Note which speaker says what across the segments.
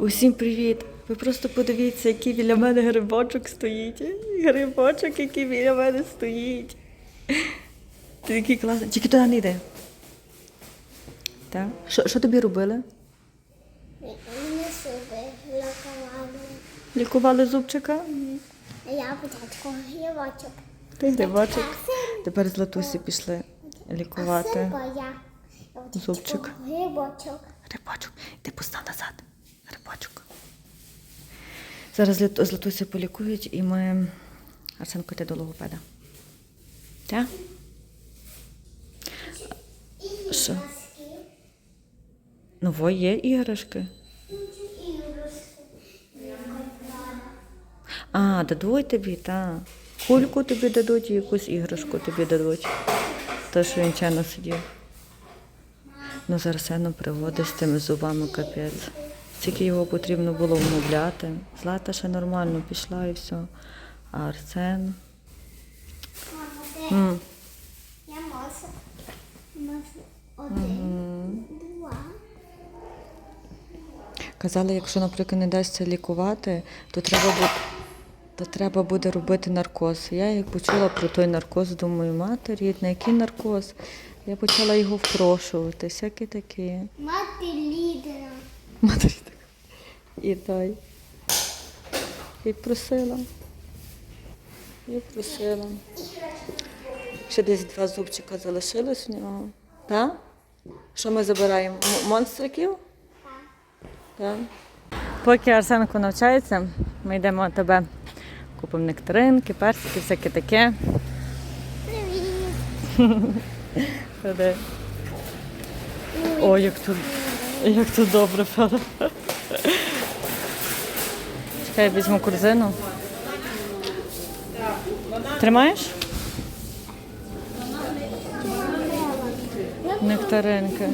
Speaker 1: Усім привіт! Ви просто подивіться, який біля мене грибочок стоїть. Грибочок, який біля мене стоїть. Ти який класний. Тільки туди не йди. Так? Що, що тобі робили?
Speaker 2: Мені суби лакували.
Speaker 1: Лікували зубчика?
Speaker 2: Я початку гілочок.
Speaker 1: Ти грибочок. Тепер з Латусі пішли лікувати. Зубчик.
Speaker 2: Грибочок.
Speaker 1: Грибочок, ти постав назад. Грибочок. Зараз Лят- з Латусі полікують і ми Арсенко йде до логопеда. Так? Що? Ну, во є іграшки. А, дадуть тобі, так. Кульку тобі дадуть і якусь іграшку тобі дадуть. Те, що він чайно сидів. Ну, зараз Арсену приводить з тими зубами капець. Тільки його потрібно було вмовляти. Злата ще нормально пішла і все. А Арсен. М,
Speaker 2: Я. Можу один, два.
Speaker 1: Казали, якщо, наприклад, не дасться лікувати, то треба буде. То треба буде робити наркоз. Я як почула про той наркоз, думаю, мати рідна, який наркоз? Я почала його впрошувати, всякі такі.
Speaker 2: Мати лідера.
Speaker 1: Матері так. І дай. І просила. І просила. Ще десь два зубчика залишилось в нього. Так? Що ми забираємо? Монстриків? Так. Поки Арсенко навчається, ми йдемо до тебе. Купимо нектаринки, персики, всяке таке.
Speaker 2: Привіт.
Speaker 1: Ой, як тут, як тут добре, правда? Чекай, візьму корзину. Тримаєш? Нектаринки.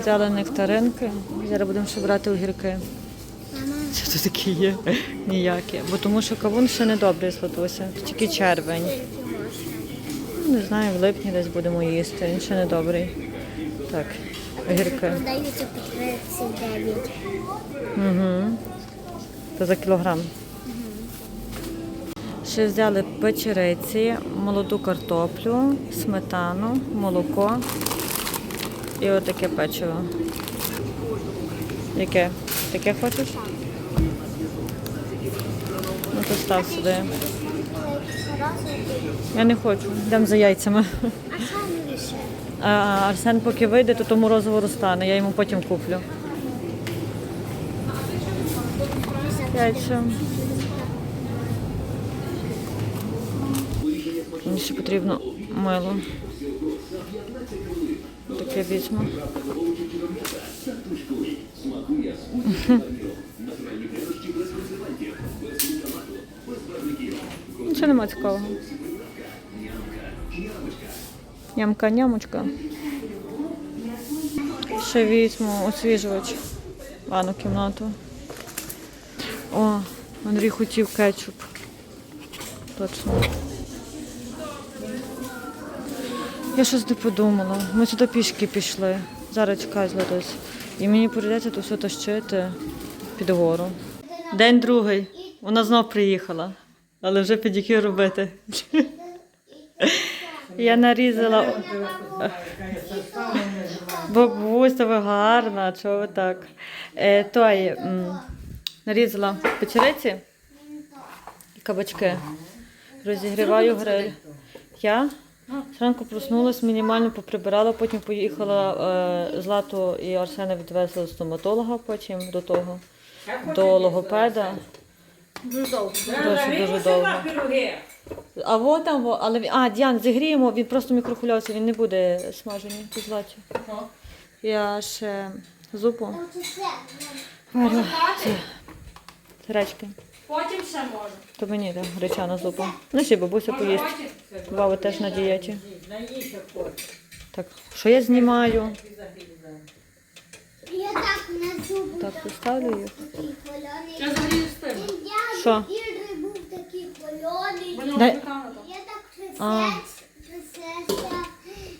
Speaker 1: Взяли нектаринки. Зараз будемо ще брати огірки. Що тут такі є? Ніякі. Бо тому що кавун ще не добрий златуся. Тільки червень. Не знаю, в липні десь будемо їсти. Він ще не добрий. Так, огірки.
Speaker 2: Продаються по 39.
Speaker 1: Угу. То за кілограм. Ще взяли печериці, молоду картоплю, сметану, молоко і отаке печиво. Яке? Таке хочеш? Ну то став сюди. Я не хочу. Йдемо за яйцями. Арсен поки вийде, то то морозиво розтане. Я йому потім куплю. Мені ще потрібно мило. Таке візьму. Нічого нема цікавого. Нямка, нямочка. Ще візьму освіжувач. Ванну кімнату. О, Андрій хотів кетчуп. Точно. Я щось не подумала. Ми сюди пішки пішли. Зараз чекай зладось. І мені прийдеться то все тащити під гору. День другий. Вона знов приїхала. Але вже педикюр робити. Я нарізала. Бабуся, ви гарна, чого ви так? Е, той, м, нарізала печериці і кабачки. Розігріваю гриль. Я зранку проснулась, мінімально поприбирала, потім поїхала е, Злату і Арсена відвезли до стоматолога, потім до того, до логопеда.
Speaker 3: Дуже довго.
Speaker 1: Дуже, дуже довго. А вот там, во- але він- а, Діан, зігріємо, він просто мікрохвильовці, він не буде смажений по златі. Я ще зупу варю. Гречки.
Speaker 3: Потім ще може.
Speaker 1: То мені так, гречана зупа. Ну ще бабуся поїсть. Баба теж на дієті. Так, що я знімаю?
Speaker 2: Я так на зубу.
Speaker 1: Так, поставлю їх.
Speaker 3: З.
Speaker 1: Що?
Speaker 2: Ігри був такий хвильоний.
Speaker 3: Вони
Speaker 1: Дай-
Speaker 2: Я так
Speaker 1: А.
Speaker 2: трясеться, трясеться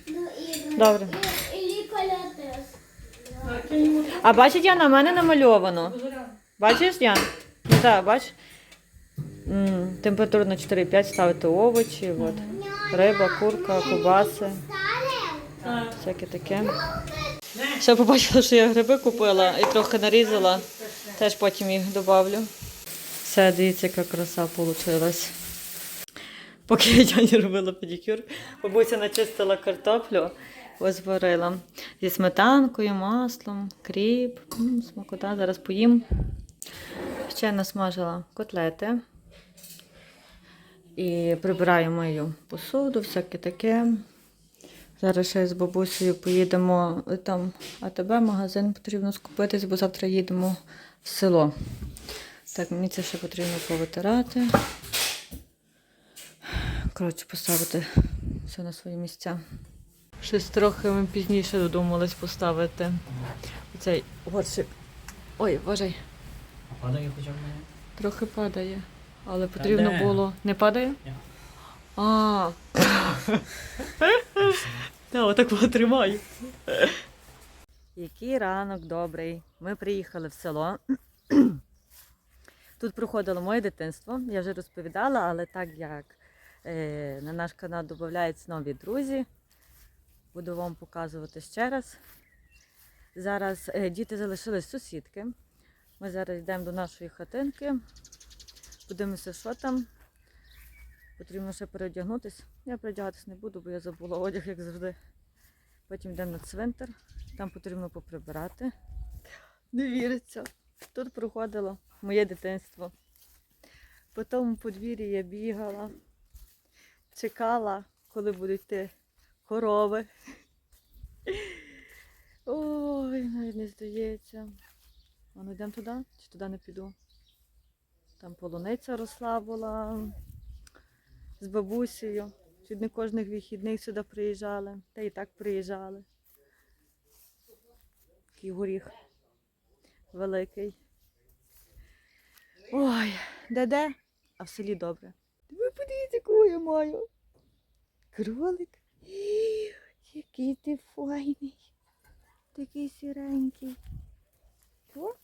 Speaker 2: до ігри.
Speaker 1: Добре.
Speaker 2: І, і теж.
Speaker 1: А бачить, Яна, на мене намальовано. Бачиш, Ян? Ну так, бач. М, Температура на 4,5 ставити овочі, от. риба, курка, кубаси, всяке таке. Ще побачила, що я гриби купила і трохи нарізала. Теж потім їх додавлю. Все, дивіться, яка краса вийшла. Поки я Яні робила педикюр, бабуся начистила картоплю, ось зі сметанкою, маслом, кріп, смакота, зараз поїм. Ще насмажила котлети. І прибираю мою посуду, всяке таке. Зараз ще з бабусею поїдемо е, там АТБ, магазин потрібно скупитись, бо завтра їдемо в село. Так, мені це ще потрібно повитирати. Коротше, поставити все на свої місця. Щось трохи ми пізніше додумались поставити. Оцей горщик. Ой, вважай,
Speaker 4: А падає хоча б мене?
Speaker 1: трохи падає. Але потрібно
Speaker 4: де?
Speaker 1: було. Не падає?
Speaker 4: Ні.
Speaker 1: А. Та, отак потримаю. Який ранок добрий. Ми приїхали в село. Тут проходило моє дитинство. Я вже розповідала, але так як е, на наш канал додаються нові друзі, буду вам показувати ще раз. Зараз е, діти залишились сусідки. Ми зараз йдемо до нашої хатинки. Подивимося, що там. Потрібно ще переодягнутися. Я переодягатись не буду, бо я забула одяг, як завжди. Потім йдемо на цвинтар. Там потрібно поприбирати. Не віриться. Тут проходило моє дитинство. По тому подвір'ї я бігала, чекала, коли будуть йти корови. Ой, навіть не здається. А ну йдемо туди? Чи туди не піду? Там полуниця росла була з бабусею. Чуть не кожних вихідних сюди приїжджали. Та і так приїжджали. Такий горіх великий. Ой, де-де? А в селі добре. Ви подивіться, кого я маю. Кролик. Який ти файний. Такий сіренький. О,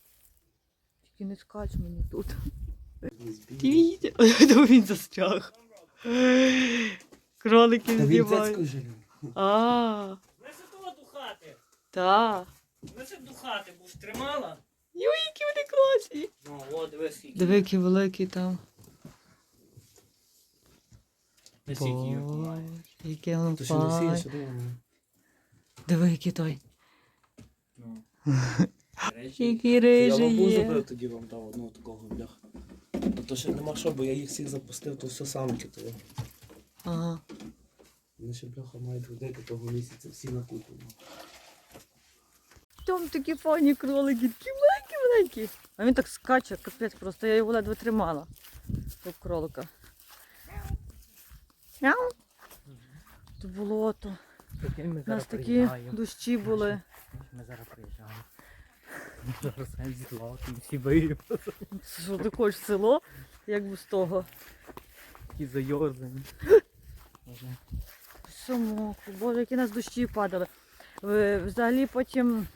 Speaker 1: тільки не скач мені тут. Дивіться, то він застряг. Кролики
Speaker 4: жалів.
Speaker 1: А,
Speaker 4: Неси того до хати.
Speaker 1: так.
Speaker 4: Неси до хати, бо ж тримала.
Speaker 1: Йой, які вони класні.
Speaker 4: Ну, о, дивись, скільки.
Speaker 1: Диви, який великий там.
Speaker 4: Не скільки їх
Speaker 1: Ой,
Speaker 4: має.
Speaker 1: Який він
Speaker 5: То ще не
Speaker 1: файний.
Speaker 5: сієш, думаю.
Speaker 1: Диви, який той.
Speaker 4: Ну. Речі.
Speaker 1: Який
Speaker 5: Я
Speaker 1: рижий
Speaker 5: бабу
Speaker 1: є.
Speaker 5: забив, тоді вам дав одного такого бляха. А то ще нема що, бо я їх всіх запустив, то все самки того.
Speaker 1: Ага.
Speaker 5: Вони ще бляха мають годити того місяця, всі на купу.
Speaker 1: Там такі файні кролики, такі маленькі маленькі. А він так скаче, капець просто, я його ледве тримала. Того кролика. Мяу. То болото. У нас такі дощі були.
Speaker 4: Ми зараз приїжджаємо. Зараз зіла, там всі виїв.
Speaker 1: Що ти хочеш село? Як би з того.
Speaker 4: Такі зайорзані.
Speaker 1: Все боже, які нас дощі падали. Е, Взагалі потім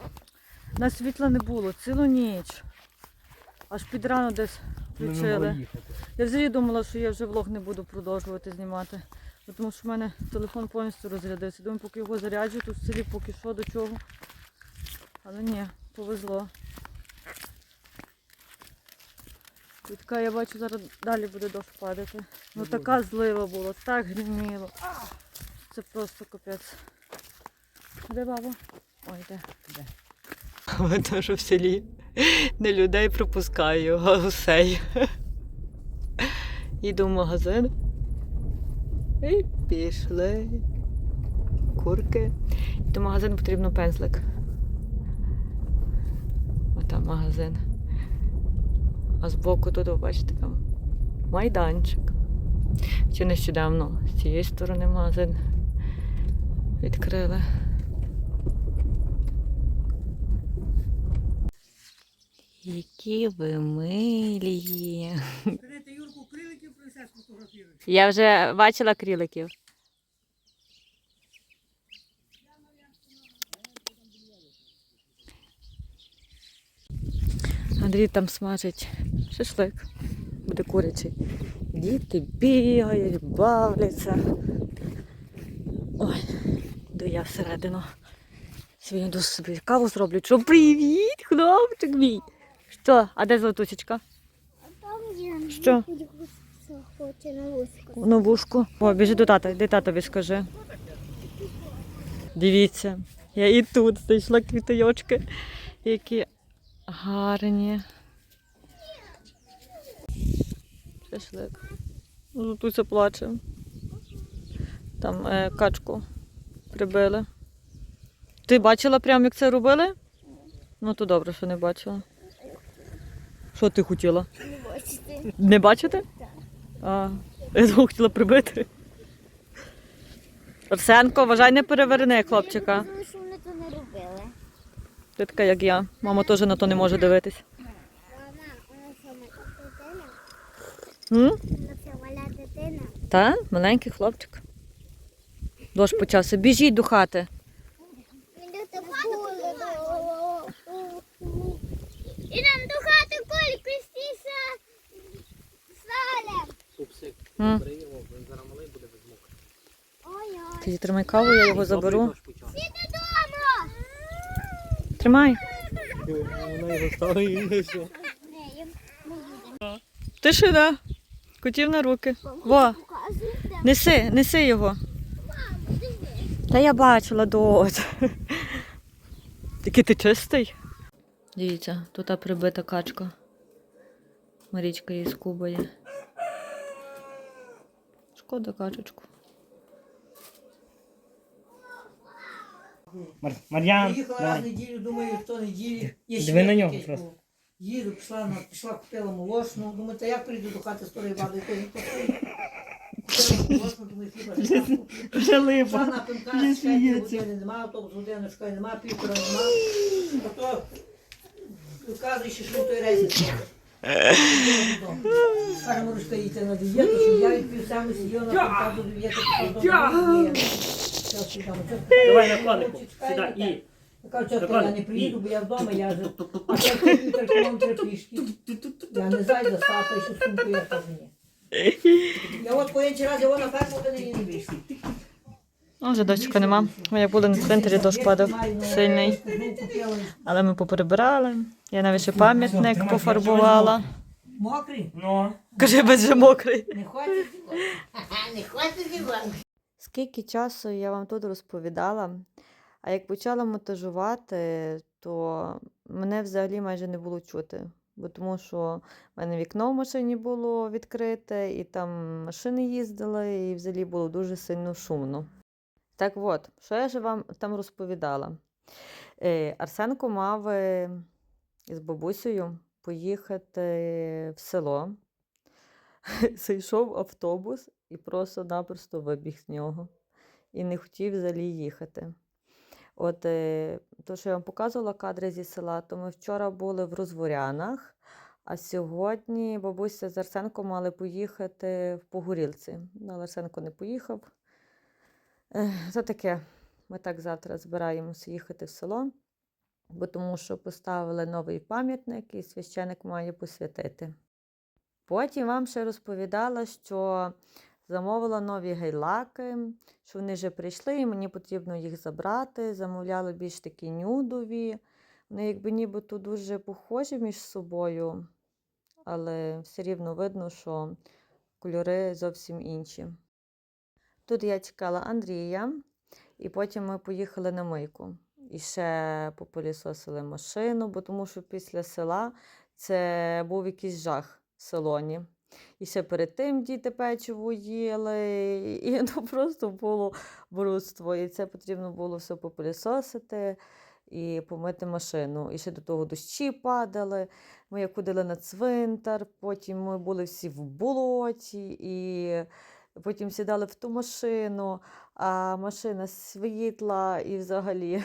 Speaker 1: на світла не було цілу ніч. Аж під рано десь включили. Я взагалі думала, що я вже влог не буду продовжувати знімати. Тому що в мене телефон повністю розрядився. Думаю, поки його заряджу, тут в селі поки що до чого. Але ні, повезло. І така я бачу, зараз далі буде дощ падати. Ну така злива була, так гриміло. Це просто капець. Де баба? Ой, де?
Speaker 4: Де?
Speaker 1: Видно, що в селі не людей пропускаю, а гусей. Їду в магазин. І пішли. Курки. До магазину потрібно пензлик. Отам магазин. А збоку тут, ви бачите, там майданчик. Чи нещодавно з цієї сторони магазин відкрили. Які ви милі.
Speaker 6: Ти Юрку криликів принесеш фотографіруєш.
Speaker 1: Я вже бачила кріликів. Андрій там смажить шашлик. Буде курячий. Діти бігають, бавляться. Ой, йду я всередину. Сьогодні собі каву зроблю. Що привіт, хлопчик мій. Що? А де золотусечка?
Speaker 2: Там є.
Speaker 1: Що?
Speaker 2: Хоче на вузьку.
Speaker 1: На вушку. О, біжи до тата, йди татові скажи. Дивіться, я і тут знайшла квітойочки, які гарні. Шашлик. Золотуся плаче. Там е, качку прибили. Ти бачила прямо, як це робили? Ну, то добре, що не бачила. Що ти хотіла?
Speaker 2: Не бачите.
Speaker 1: Не бачите? А, я думала, хотіла прибити. Арсенко, вважай, не переверни хлопчика.
Speaker 2: Тому що вони то не робили.
Speaker 1: Ти така, як я. Мама теж на то не може дивитись. М? Та, маленький хлопчик. Дощ почався. Біжіть до хати.
Speaker 2: Він до тебе І нам до хати колі пустіся салем.
Speaker 4: Пупсик,
Speaker 1: М.
Speaker 4: бери його, він зараз малий буде без муки.
Speaker 2: Ой-ой.
Speaker 1: Тримай каву, я його заберу. Тримай.
Speaker 4: Вона його і все.
Speaker 1: Тишина. Котів на руки. Во, неси, неси його. Та я бачила дощ. Який ти чистий. Дивіться, тут прибита качка. Марічка її скубає. Шкода качечку.
Speaker 4: Мар- Мар'ян,
Speaker 6: Їхала
Speaker 4: давай.
Speaker 6: раз неділю, думаю, що неділі. Є
Speaker 4: Диви на нього просто.
Speaker 6: Їду, пішла, на, пішла, купила молочну. Думаю, та як прийду до хати старої баби, якої не купила. Купила молочну, думаю, хіба ж так куплю. Пішла на пинка, чекай, години нема, автобус годину чекай, нема, півтора нема. Ото, вказує, що що той рейс. Каже, можеш ти йти на дієту, що я відпів саме сидів на пинка до дієти,
Speaker 4: Давай на. Сідай. І.
Speaker 6: Я кажу, я не приїду, бо я вдома, я вже а я півтора кілометри пішки. Я не зайду, стати, що сумку я кажу ні. Я от по інший раз його на вони не вийшли.
Speaker 1: Ну, вже дощика нема. Ми як були на цвинтарі, дощ падав сильний. Але ми поприбирали. Я навіть ще пам'ятник пофарбувала.
Speaker 6: Мокрий?
Speaker 4: Ну.
Speaker 1: Кажи, без мокрий.
Speaker 6: Не хочеш?
Speaker 2: Не хочете зібрати?
Speaker 1: Скільки часу я вам тут розповідала, а як почала монтажувати, то мене взагалі майже не було чути. Бо тому що в мене вікно в машині було відкрите, і там машини їздили, і взагалі було дуже сильно шумно. Так от, що я ж вам там розповідала? Е, Арсенко мав е, з бабусею поїхати в село. Зайшов автобус і просто-напросто вибіг з нього. І не хотів взагалі їхати. От е, то, що я вам показувала кадри зі села, то ми вчора були в Розворянах, а сьогодні бабуся з Арсенком мали поїхати в Погорілці. Ну, але Арсенко не поїхав. Це таке. Ми так завтра збираємося їхати в село, бо тому що поставили новий пам'ятник і священик має посвятити. Потім вам ще розповідала, що замовила нові гейлаки, що вони вже прийшли, і мені потрібно їх забрати. Замовляла більш такі нюдові. Вони якби нібито дуже похожі між собою, але все рівно видно, що кольори зовсім інші. Тут я чекала Андрія, і потім ми поїхали на мийку. І ще попилісосили машину, бо тому що після села це був якийсь жах в салоні. І ще перед тим діти печиво їли, і ну, просто було брудство. І це потрібно було все попилісосити і помити машину. І ще до того дощі падали. Ми як ходили на цвинтар, потім ми були всі в болоті, і потім сідали в ту машину, а машина світла і взагалі.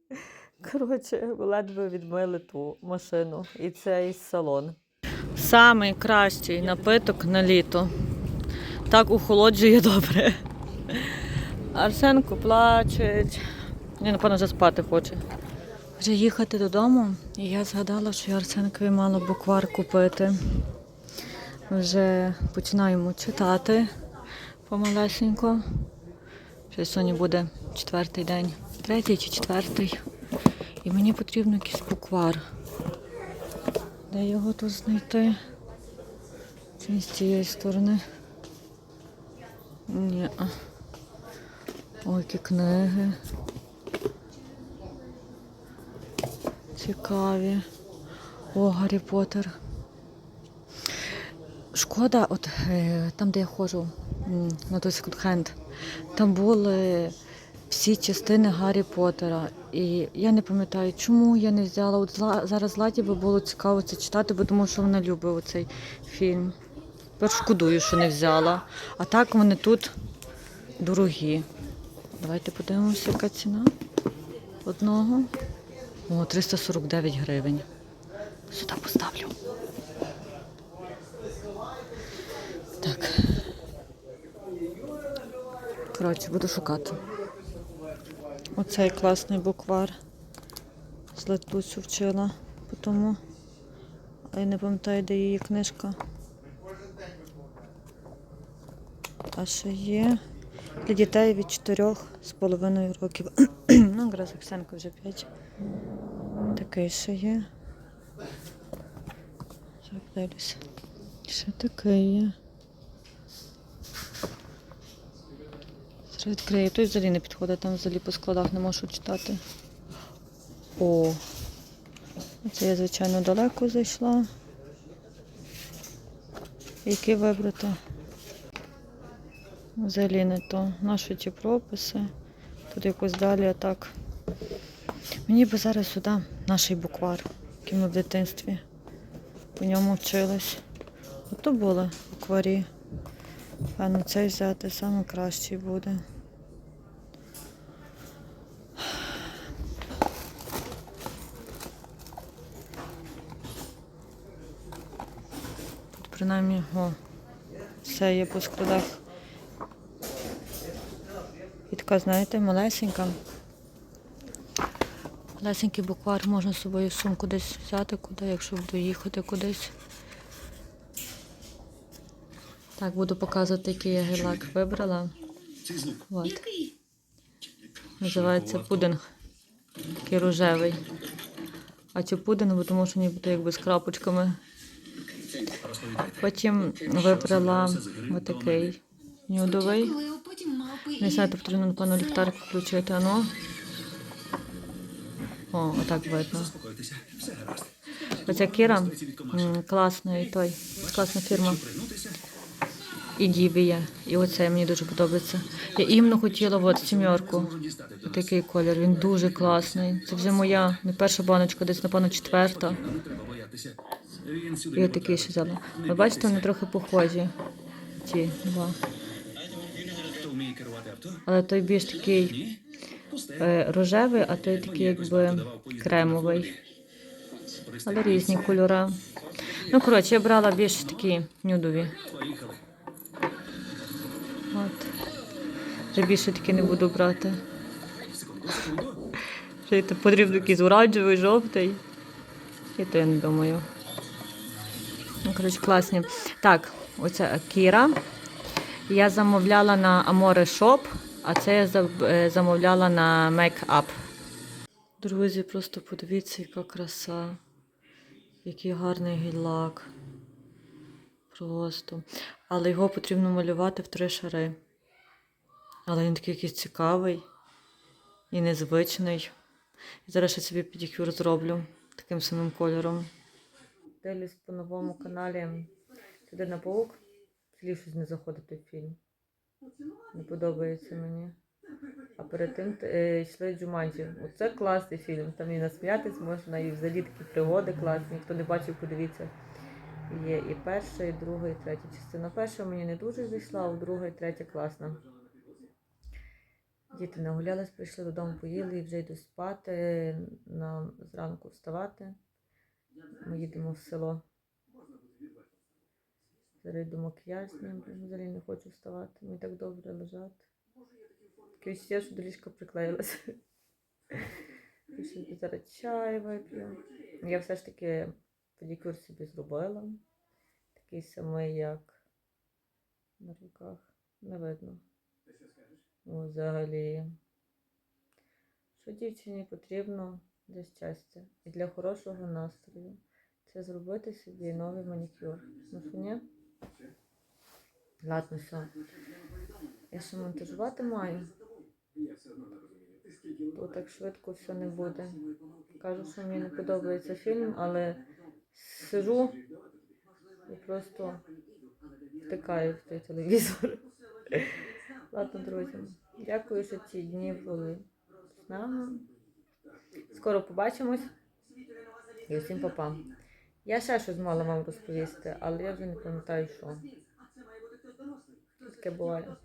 Speaker 1: Коротше, ледве відмили ту машину і цей салон. Самий кращий напиток на літо. Так охолоджує добре. Арсенко плаче. Він, напевно, вже спати хоче. Вже їхати додому, і я згадала, що я Арсенкові мала буквар купити. Вже починаємо читати помалесенько. Вже сьогодні буде четвертий день, третій чи четвертий. І мені потрібен якийсь буквар. Де його тут знайти? Чи з цієї сторони? Ні. Ой, які книги. Цікаві. О, Гаррі Поттер. Шкода, от е, там, де я ходжу, на той секонд-хенд, там були всі частини Гаррі Поттера. І я не пам'ятаю, чому я не взяла. От зараз Златі би було цікаво це читати, бо тому що вона любить оцей фільм. Тепер шкодую, що не взяла. А так вони тут дорогі. Давайте подивимося, яка ціна одного. О, 349 гривень. Сюди поставлю. Так. Коротше, буду шукати. Оцей класний буквар. З Летусю вчила. Тому. Я не пам'ятаю, де її книжка. А ще є для дітей від 4 з половиною років. ну, якраз Оксанка вже 5. Такий ще є. Так, дивлюся. Ще такий є. Зараз відкрию. Той взагалі не підходить, там взагалі по складах не можу читати. О! Це я, звичайно, далеко зайшла. Який вибрати? Взагалі не то. Наші ті прописи. Тут якось далі так. Мені би зараз сюди наш буквар, який ми в дитинстві по ньому вчились. Ото були букварі. Певно, цей взяти саме кращий буде. Тут принаймні о, все є по складах. І така, знаєте, малесенька. Малесенький буквар можна з собою в сумку десь взяти, куди, якщо буду їхати кудись. Так, буду показувати, який я гелак вибрала. От. Називається пудинг. Такий рожевий. А чи пудинг, тому що ніби якби з крапочками. Потім вибрала отакий нюдовий. Не знаю, потрібно, напевно, ліхтар включити. Ану. О, отак видно. Оця Кіра і той, класна фірма. І Дівія. І оце мені дуже подобається. Я іменно хотіла от сімерку. Такий колір. Він дуже класний. Це вже моя не перша баночка, десь, напевно, четверта. І отакий ще взяла. Ви бачите, вони трохи похожі. Ті два. Але той більш такий е, рожевий, а той такий якби кремовий. Але різні кольори. Ну, коротше, я брала більш такі нюдові. От. Вже більше таки не буду брати. Вже потрібно якийсь оранжевий, жовтий. І то я не думаю. Ну, коротше, класні. Так, оця Кіра. Я замовляла на Amore Shop, а це я е, замовляла на Make Up. Друзі, просто подивіться, яка краса. Який гарний гель-лак. Просто. Але його потрібно малювати в три шари. Але він такий якийсь цікавий і незвичний. І зараз я собі педикюр зроблю таким самим кольором. Дивлюсь по новому каналі Людина Паук. Взагалі щось не заходить той фільм. Не подобається мені. А перед тим е, йшли Джуманджі. Оце класний фільм. Там і насміятись можна, і взагалі такі пригоди класні. Хто не бачив, подивіться. Є і перша, і друга, і третя частина. Перша мені не дуже зайшла, а друга і третя класна. Діти нагулялись, прийшли додому, поїли і вже йдуть спати. Нам зранку вставати. Ми їдемо в село. Зараз йду макіяж взагалі не хочу вставати. Мені так добре лежати. Таке відчуття, що до ліжка приклеїлася. Зараз чай вип'ю. Я все ж таки педикюр собі зробила. Такий самий, як на руках. Не видно. Ну, взагалі. Що дівчині потрібно для щастя і для хорошого настрою. Це зробити собі новий манікюр. Ну що ні? Ладно, все. Я ще монтажувати маю. Бо так швидко все не буде. Кажу, що мені не подобається фільм, але сижу і просто втикаю в той телевізор. Ладно, друзі. Дякую, що ці дні були з нами. Скоро побачимось. І всім па-па. Я ще щось мала вам розповісти, але я вже не пам'ятаю, що. Таке буває.